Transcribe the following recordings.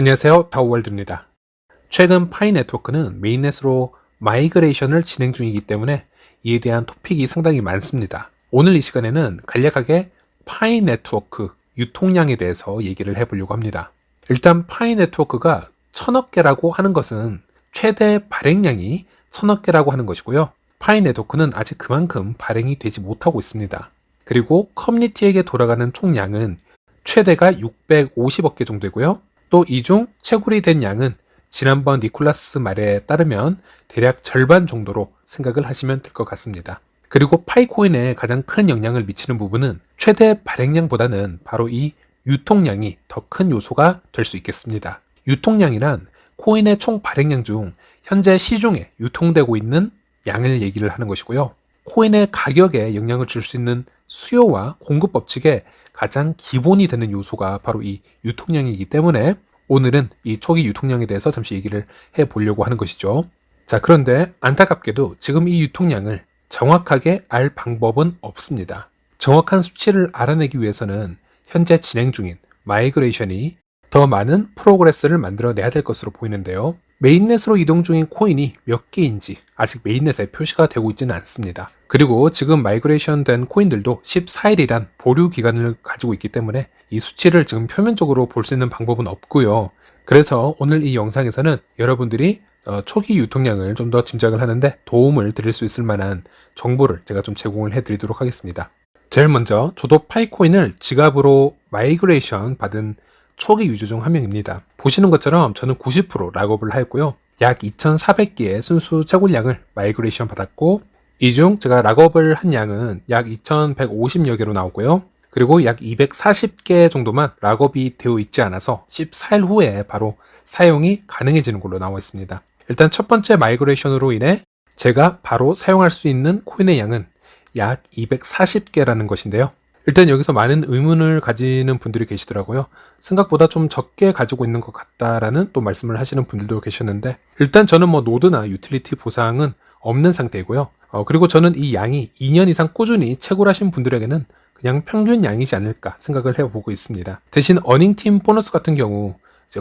안녕하세요. 다우월드입니다. 최근 파이 네트워크는 메인넷으로 마이그레이션을 진행 중이기 때문에 이에 대한 토픽이 상당히 많습니다. 오늘 이 시간에는 간략하게 파이 네트워크 유통량에 대해서 얘기를 해보려고 합니다. 일단 파이 네트워크가 천억 개라고 하는 것은 최대 발행량이 천억 개라고 하는 것이고요. 파이 네트워크는 아직 그만큼 발행이 되지 못하고 있습니다. 그리고 커뮤니티에게 돌아가는 총량은 최대가 650억 개 정도고요. 또 이 중 채굴이 된 양은 지난번 니콜라스 말에 따르면 대략 절반 정도로 생각을 하시면 될 것 같습니다. 그리고 파이코인에 가장 큰 영향을 미치는 부분은 최대 발행량보다는 바로 이 유통량이 더 큰 요소가 될 수 있겠습니다. 유통량이란 코인의 총 발행량 중 현재 시중에 유통되고 있는 양을 얘기를 하는 것이고요. 코인의 가격에 영향을 줄 수 있는 수요와 공급 법칙의 가장 기본이 되는 요소가 바로 이 유통량이기 때문에 오늘은 이 초기 유통량에 대해서 잠시 얘기를 해 보려고 하는 것이죠. 자, 그런데 안타깝게도 지금 이 유통량을 정확하게 알 방법은 없습니다. 정확한 수치를 알아내기 위해서는 현재 진행 중인 마이그레이션이 더 많은 프로그레스를 만들어내야 될 것으로 보이는데요. 메인넷으로 이동 중인 코인이 몇 개인지 아직 메인넷에 표시가 되고 있지는 않습니다. 그리고 지금 마이그레이션 된 코인들도 14일이란 보류 기간을 가지고 있기 때문에 이 수치를 지금 표면적으로 볼 수 있는 방법은 없고요. 그래서 오늘 이 영상에서는 여러분들이 어, 초기 유통량을 좀 더 짐작을 하는데 도움을 드릴 수 있을 만한 정보를 제가 좀 제공을 해 드리도록 하겠습니다. 제일 먼저 저도 파이코인을 지갑으로 마이그레이션 받은 초기 유저 중 한 명입니다. 보시는 것처럼 저는 90% 락업을 하였고요. 약 2,400개의 순수 채굴량을 마이그레이션 받았고 이 중 제가 락업을 한 양은 약 2,150여 개로 나오고요. 그리고 약 240개 정도만 락업이 되어 있지 않아서 14일 후에 바로 사용이 가능해지는 걸로 나와 있습니다. 일단 첫 번째 마이그레이션으로 인해 제가 바로 사용할 수 있는 코인의 양은 약 240개라는 것인데요. 일단 여기서 많은 의문을 가지는 분들이 계시더라고요. 생각보다 좀 적게 가지고 있는 것 같다라는 또 말씀을 하시는 분들도 계셨는데 일단 저는 뭐 노드나 유틸리티 보상은 없는 상태이고요. 어, 그리고 저는 이 양이 2년 이상 꾸준히 채굴하신 분들에게는 그냥 평균 양이지 않을까 생각을 해보고 있습니다. 대신 어닝팀 보너스 같은 경우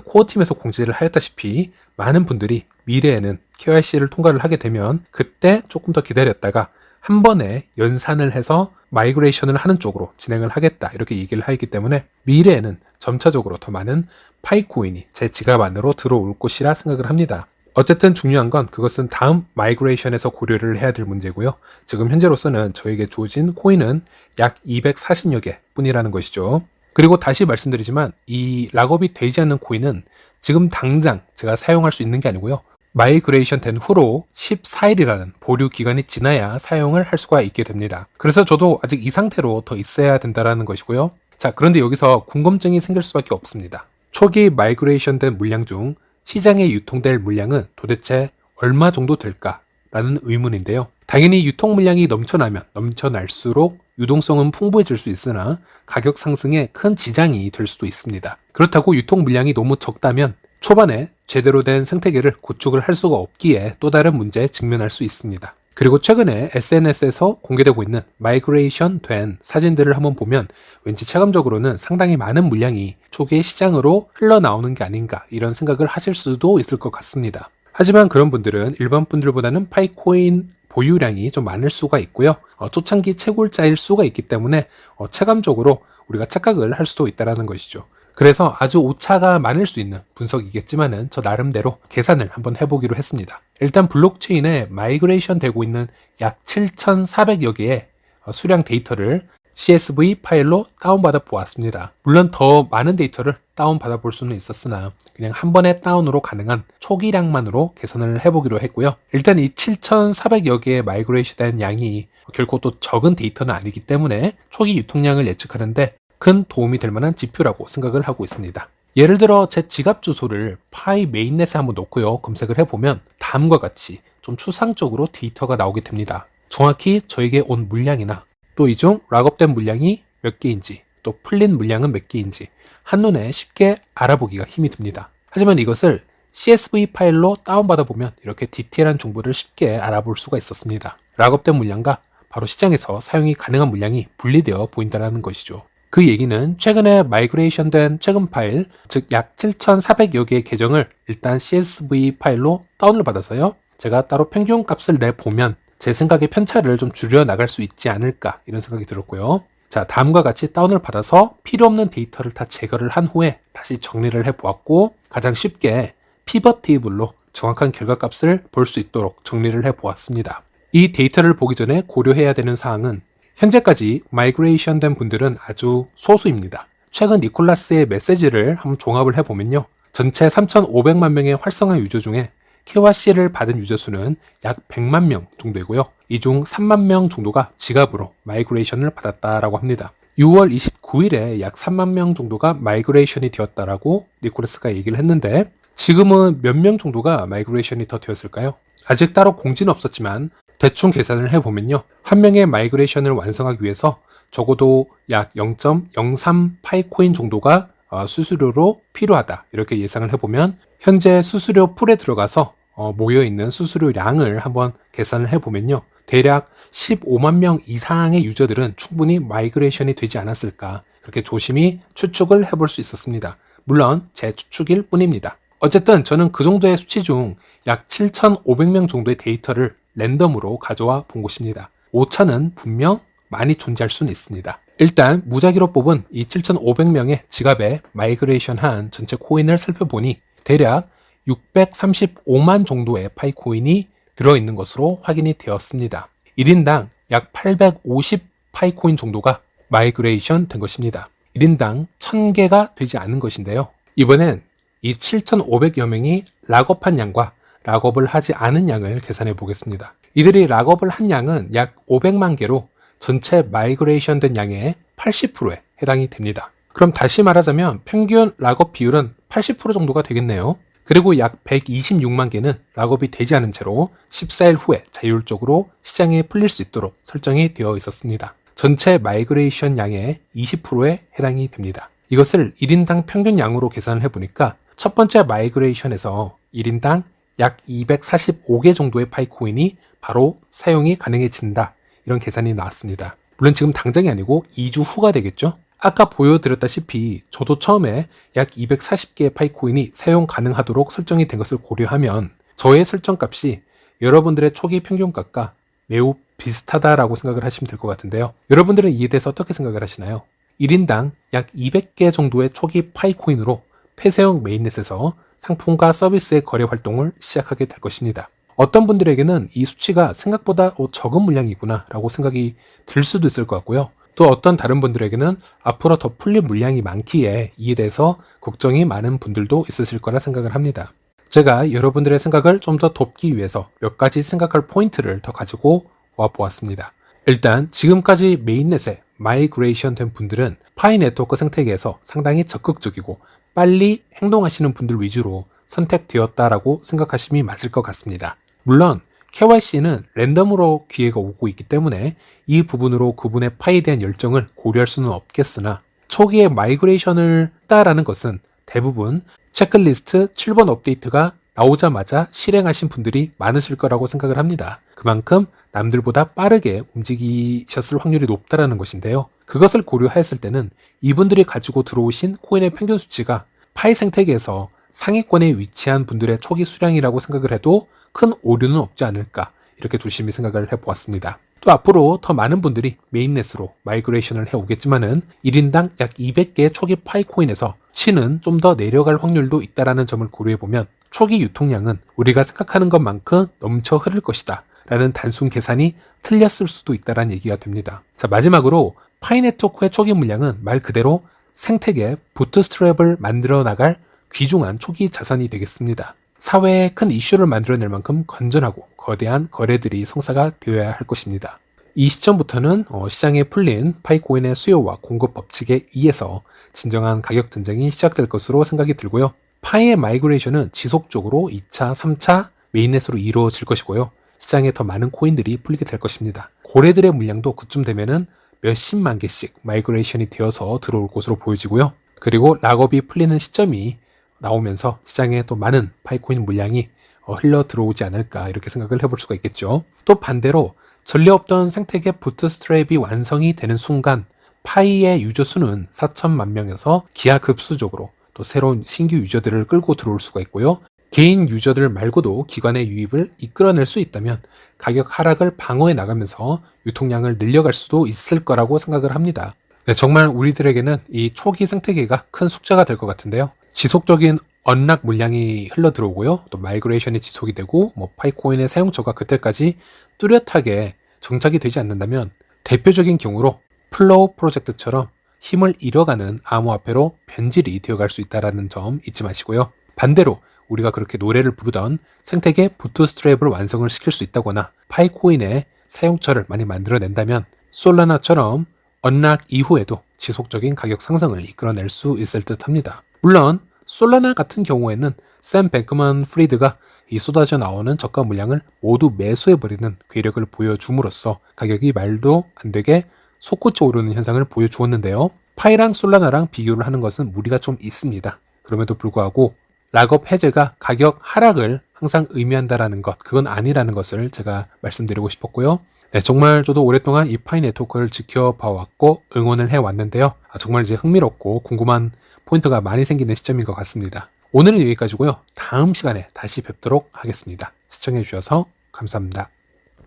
코어팀에서 공지를 하였다시피 많은 분들이 미래에는 KYC를 통과를 하게 되면 그때 조금 더 기다렸다가 한 번에 연산을 해서 마이그레이션을 하는 쪽으로 진행을 하겠다 이렇게 얘기를 하기 때문에 미래에는 점차적으로 더 많은 파이코인이 제 지갑 안으로 들어올 것이라 생각을 합니다. 어쨌든 중요한 건 그것은 다음 마이그레이션에서 고려를 해야 될 문제고요. 지금 현재로서는 저에게 주어진 코인은 약 240여 개 뿐이라는 것이죠. 그리고 다시 말씀드리지만 이 락업이 되지 않는 코인은 지금 당장 제가 사용할 수 있는 게 아니고요. 마이그레이션 된 후로 14일이라는 보류 기간이 지나야 사용을 할 수가 있게 됩니다. 그래서 저도 아직 이 상태로 더 있어야 된다는 것이고요. 자, 그런데 여기서 궁금증이 생길 수밖에 없습니다. 초기 마이그레이션 된 물량 중 시장에 유통될 물량은 도대체 얼마 정도 될까? 라는 의문인데요. 당연히 유통 물량이 넘쳐나면 넘쳐날수록 유동성은 풍부해질 수 있으나 가격 상승에 큰 지장이 될 수도 있습니다. 그렇다고 유통 물량이 너무 적다면 초반에 제대로 된 생태계를 구축을 할 수가 없기에 또 다른 문제에 직면할 수 있습니다. 그리고 최근에 SNS에서 공개되고 있는 마이그레이션 된 사진들을 한번 보면 왠지 체감적으로는 상당히 많은 물량이 초기에 시장으로 흘러나오는 게 아닌가 이런 생각을 하실 수도 있을 것 같습니다. 하지만 그런 분들은 일반 분들보다는 파이코인 보유량이 좀 많을 수가 있고요. 어, 초창기 채굴자일 수가 있기 때문에 어, 체감적으로 우리가 착각을 할 수도 있다는 것이죠. 그래서 아주 오차가 많을 수 있는 분석이겠지만은 저 나름대로 계산을 한번 해보기로 했습니다. 일단 블록체인에 마이그레이션 되고 있는 약 7,400여 개의 어, 수량 데이터를 CSV 파일로 다운받아 보았습니다. 물론 더 많은 데이터를 다운받아 볼 수는 있었으나 그냥 한 번에 다운으로 가능한 초기량만으로 계산을 해보기로 했고요. 일단 이 7,400여 개의 마이그레이션 된 양이 결코 또 적은 데이터는 아니기 때문에 초기 유통량을 예측하는데 큰 도움이 될 만한 지표라고 생각을 하고 있습니다. 예를 들어 제 지갑 주소를 파이 메인넷에 한번 넣고요. 검색을 해보면 다음과 같이 좀 추상적으로 데이터가 나오게 됩니다. 정확히 저에게 온 물량이나 또 이 중 락업된 물량이 몇 개인지 또 풀린 물량은 몇 개인지 한눈에 쉽게 알아보기가 힘이 듭니다. 하지만 이것을 CSV 파일로 다운받아 보면 이렇게 디테일한 정보를 쉽게 알아볼 수가 있었습니다. 락업된 물량과 바로 시장에서 사용이 가능한 물량이 분리되어 보인다는 것이죠. 그 얘기는 최근에 마이그레이션 된 최근 파일, 즉 약 7,400여 개의 계정을 일단 CSV 파일로 다운을 받아서요. 제가 따로 평균 값을 내보면 제 생각에 편차를 좀 줄여 나갈 수 있지 않을까 이런 생각이 들었고요. 자, 다음과 같이 다운을 받아서 필요 없는 데이터를 다 제거를 한 후에 다시 정리를 해 보았고 가장 쉽게 피벗 테이블로 정확한 결과값을 볼 수 있도록 정리를 해 보았습니다. 이 데이터를 보기 전에 고려해야 되는 사항은 현재까지 마이그레이션 된 분들은 아주 소수입니다. 최근 니콜라스의 메시지를 한번 종합을 해보면요. 전체 3,500만 명의 활성화 유저 중에 KYC를 받은 유저 수는 약 100만 명 정도이고요. 이 중 3만 명 정도가 지갑으로 마이그레이션을 받았다라고 합니다. 6월 29일에 약 3만 명 정도가 마이그레이션이 되었다라고 니콜라스가 얘기를 했는데 지금은 몇 명 정도가 마이그레이션이 더 되었을까요? 아직 따로 공지는 없었지만 대충 계산을 해보면요. 한 명의 마이그레이션을 완성하기 위해서 적어도 약 0.03 파이코인 정도가 어, 수수료로 필요하다. 이렇게 예상을 해보면 현재 수수료 풀에 들어가서 어, 모여있는 수수료량을 한번 계산을 해보면요. 대략 15만 명 이상의 유저들은 충분히 마이그레이션이 되지 않았을까. 그렇게 조심히 추측을 해볼 수 있었습니다. 물론 제 추측일 뿐입니다. 어쨌든 저는 그 정도의 수치 중 약 7,500명 정도의 데이터를 랜덤으로 가져와 본 것입니다. 오차는 분명 많이 존재할 수는 있습니다. 일단 무작위로 뽑은 이 7,500명의 지갑에 마이그레이션 한 전체 코인을 살펴보니 대략 635만 정도의 파이코인이 들어있는 것으로 확인이 되었습니다. 1인당 약 850 파이코인 정도가 마이그레이션 된 것입니다. 1인당 1000개가 되지 않은 것인데요. 이번엔 이 7,500여 명이 락업한 양과 락업을 하지 않은 양을 계산해 보겠습니다. 이들이 락업을 한 양은 약 500만 개로 전체 마이그레이션 된 양의 80%에 해당이 됩니다. 그럼 다시 말하자면 평균 락업 비율은 80% 정도가 되겠네요. 그리고 약 126만 개는 락업이 되지 않은 채로 14일 후에 자율적으로 시장에 풀릴 수 있도록 설정이 되어 있었습니다. 전체 마이그레이션 양의 20%에 해당이 됩니다. 이것을 1인당 평균 양으로 계산을 해보니까 첫 번째 마이그레이션에서 1인당 약 245개 정도의 파이코인이 바로 사용이 가능해진다. 이런 계산이 나왔습니다. 물론 지금 당장이 아니고 2주 후가 되겠죠? 아까 보여드렸다시피 저도 처음에 약 240개의 파이코인이 사용 가능하도록 설정이 된 것을 고려하면 저의 설정값이 여러분들의 초기 평균값과 매우 비슷하다라고 생각을 하시면 될 것 같은데요. 여러분들은 이에 대해서 어떻게 생각을 하시나요? 1인당 약 200개 정도의 초기 파이코인으로 폐쇄형 메인넷에서 상품과 서비스의 거래 활동을 시작하게 될 것입니다. 어떤 분들에게는 이 수치가 생각보다 어, 적은 물량이구나 라고 생각이 들 수도 있을 것 같고요. 또 어떤 다른 분들에게는 앞으로 더 풀릴 물량이 많기에 이에 대해서 걱정이 많은 분들도 있으실 거라 생각을 합니다. 제가 여러분들의 생각을 좀 더 돕기 위해서 몇 가지 생각할 포인트를 더 가지고 와 보았습니다. 일단 지금까지 메인넷에 마이그레이션 된 분들은 파이 네트워크 생태계에서 상당히 적극적이고 빨리 행동하시는 분들 위주로 선택되었다라고 생각하심이 맞을 것 같습니다. 물론 KYC는 랜덤으로 기회가 오고 있기 때문에 이 부분으로 그분의 파에 대한 열정을 고려할 수는 없겠으나 초기에 마이그레이션을 따라는 것은 대부분 체크리스트 7번 업데이트가 나오자마자 실행하신 분들이 많으실 거라고 생각을 합니다. 그만큼 남들보다 빠르게 움직이셨을 확률이 높다라는 것인데요. 그것을 고려하였을 때는 이분들이 가지고 들어오신 코인의 평균 수치가 파이 생태계에서 상위권에 위치한 분들의 초기 수량이라고 생각을 해도 큰 오류는 없지 않을까 이렇게 조심히 생각을 해보았습니다. 또 앞으로 더 많은 분들이 메인넷으로 마이그레이션을 해오겠지만은 1인당 약 200개의 초기 파이코인에서 치는 좀 더 내려갈 확률도 있다라는 점을 고려해보면 초기 유통량은 우리가 생각하는 것만큼 넘쳐 흐를 것이다. 라는 단순 계산이 틀렸을 수도 있다는 얘기가 됩니다. 자, 마지막으로 파이 네트워크의 초기 물량은 말 그대로 생태계 부트스트랩을 만들어 나갈 귀중한 초기 자산이 되겠습니다. 사회에 큰 이슈를 만들어낼 만큼 건전하고 거대한 거래들이 성사가 되어야 할 것입니다. 이 시점부터는 어, 시장에 풀린 파이코인의 수요와 공급 법칙에 의해서 진정한 가격 전쟁이 시작될 것으로 생각이 들고요. 파이의 마이그레이션은 지속적으로 2차, 3차 메인넷으로 이루어질 것이고요. 시장에 더 많은 코인들이 풀리게 될 것입니다. 고래들의 물량도 그쯤 되면은 몇십만 개씩 마이그레이션이 되어서 들어올 것으로 보여지고요. 그리고 락업이 풀리는 시점이 나오면서 시장에 또 많은 파이코인 물량이 어, 흘러 들어오지 않을까 이렇게 생각을 해볼 수가 있겠죠. 또 반대로 전례 없던 생태계 부트스트랩이 완성이 되는 순간 파이의 유저 수는 4천만 명에서 기하급수적으로 또 새로운 신규 유저들을 끌고 들어올 수가 있고요. 개인 유저들 말고도 기관의 유입을 이끌어낼 수 있다면 가격 하락을 방어해 나가면서 유통량을 늘려갈 수도 있을 거라고 생각을 합니다. 네, 정말 우리들에게는 이 초기 생태계가 큰 숙제가 될 것 같은데요. 지속적인 언락 물량이 흘러 들어오고요. 또 마이그레이션이 지속이 되고 뭐 파이코인의 사용처가 그때까지 뚜렷하게 정착이 되지 않는다면 대표적인 경우로 플로우 프로젝트처럼 힘을 잃어가는 암호화폐로 변질이 되어갈 수 있다는 점 잊지 마시고요. 반대로 우리가 그렇게 노래를 부르던 생태계 부트스트랩을 완성을 시킬 수 있다거나 파이코인의 사용처를 많이 만들어낸다면 솔라나처럼 언락 이후에도 지속적인 가격 상승을 이끌어낼 수 있을 듯 합니다. 물론 솔라나 같은 경우에는 샘 뱅크먼 프리드가 이 쏟아져 나오는 저가 물량을 모두 매수해버리는 괴력을 보여줌으로써 가격이 말도 안 되게 솟구쳐 오르는 현상을 보여주었는데요. 파이랑 솔라나랑 비교를 하는 것은 무리가 좀 있습니다. 그럼에도 불구하고 락업 해제가 가격 하락을 항상 의미한다라는 것, 그건 아니라는 것을 제가 말씀드리고 싶었고요. 네, 정말 저도 오랫동안 이 파이 네트워크를 지켜봐왔고 응원을 해왔는데요. 아, 정말 이제 흥미롭고 궁금한 포인트가 많이 생기는 시점인 것 같습니다. 오늘은 여기까지고요. 다음 시간에 다시 뵙도록 하겠습니다. 시청해주셔서 감사합니다.